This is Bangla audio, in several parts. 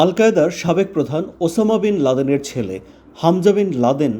আল কায়দার সাবেক প্রধান ওসামা বিন লাদেনের ছেলে হামজা বিন লাদেন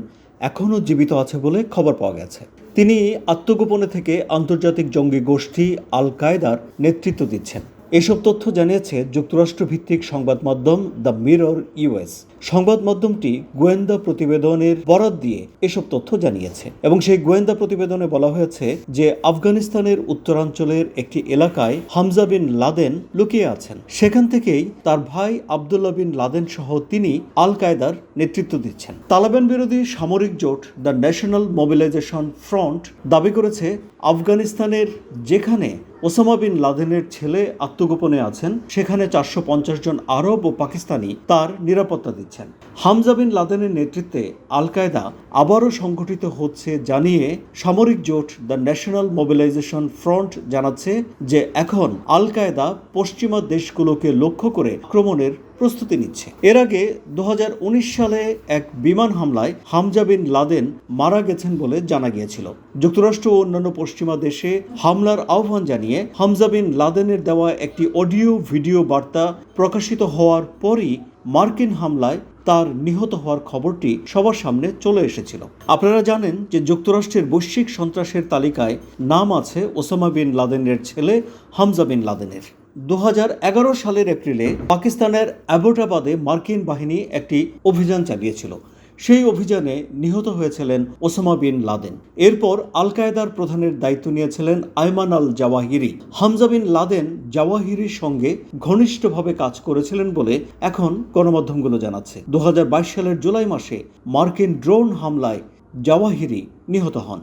এখনও জীবিত আছে বলে খবর পাওয়া গেছে। তিনি আত্মগোপনে থেকে আন্তর্জাতিক জঙ্গি গোষ্ঠী আল কায়দার নেতৃত্ব দিচ্ছেন। এসব তথ্য জানিয়েছে যুক্তরাষ্ট্র ভিত্তিক সংবাদ মাধ্যম দ্য মিরর ইউএস। সংবাদ মাধ্যমটি গোয়েন্দা প্রতিবেদনের বরাত দিয়ে এসব তথ্য জানিয়েছে এবং সেই গোয়েন্দা প্রতিবেদনে বলা হয়েছে যে আফগানিস্তানের উত্তরাঞ্চলের একটি এলাকায় হামজা বিন লাদেন লুকিয়ে আছেন। সেখান থেকেই তার ভাই আবদুল্লাহ বিন লাদেন সহ তিনি আল কায়দার নেতৃত্ব দিচ্ছেন। তালেবান বিরোধী সামরিক জোট দ্য ন্যাশনাল মোবিলাইজেশন ফ্রন্ট দাবি করেছে, আফগানিস্তানের যেখানে ওসামা বিন লাদেনের ছেলে আত্মগোপনে আছেন। সেখানে চারশো পঞ্চাশ জন আরব ও পাকিস্তানি তার নিরাপত্তা দিচ্ছেন। হামজা বিন লাদেনের নেতৃত্বে আল কায়দা আবারও সংগঠিত হচ্ছে জানিয়ে সামরিক জোট দ্য ন্যাশনাল মোবিলাইজেশন ফ্রন্ট জানাচ্ছে যে এখন আল কায়দা পশ্চিমা দেশগুলোকে লক্ষ্য করে আক্রমণের প্রস্তুতি নিচ্ছে। এর আগে দুহাজার উনিশ সালে এক বিমান হামলায় হামজা বিন লাদেন মারা গেছেন বলে জানা গিয়েছিল। যুক্তরাষ্ট্র ও অন্যান্য পশ্চিমা দেশে হামলার আহ্বান জানিয়ে হামজা বিন লাদেনের দেওয়া একটি অডিও ভিডিও বার্তা প্রকাশিত হওয়ার পরই মার্কিন হামলায় তার নিহত হওয়ার খবরটি সবার সামনে চলে এসেছিল। আপনারা জানেন যে যুক্তরাষ্ট্রের বৈশ্বিক সন্ত্রাসের তালিকায় নাম আছে ওসামা বিন লাদেনের ছেলে হামজা বিন লাদেনের। দু হাজার এগারো সালের এপ্রিলে পাকিস্তানের অ্যাবোটাবাদে মার্কিন বাহিনী একটি অভিযান চালিয়েছিল। সেই অভিযানে নিহত হয়েছিলেন ওসামা বিন লাদেন। এরপর আল কায়েদার প্রধানের দায়িত্ব নিয়েছিলেন Ayman al Zawahiri Hamza bin Laden জাওয়াহিরির সঙ্গে ঘনিষ্ঠভাবে কাজ করেছিলেন বলে এখন গণমাধ্যমগুলো জানাচ্ছে। দু হাজার বাইশ সালের জুলাই মাসে মার্কিন ড্রোন হামলায় জাওয়াহিরি নিহত হন।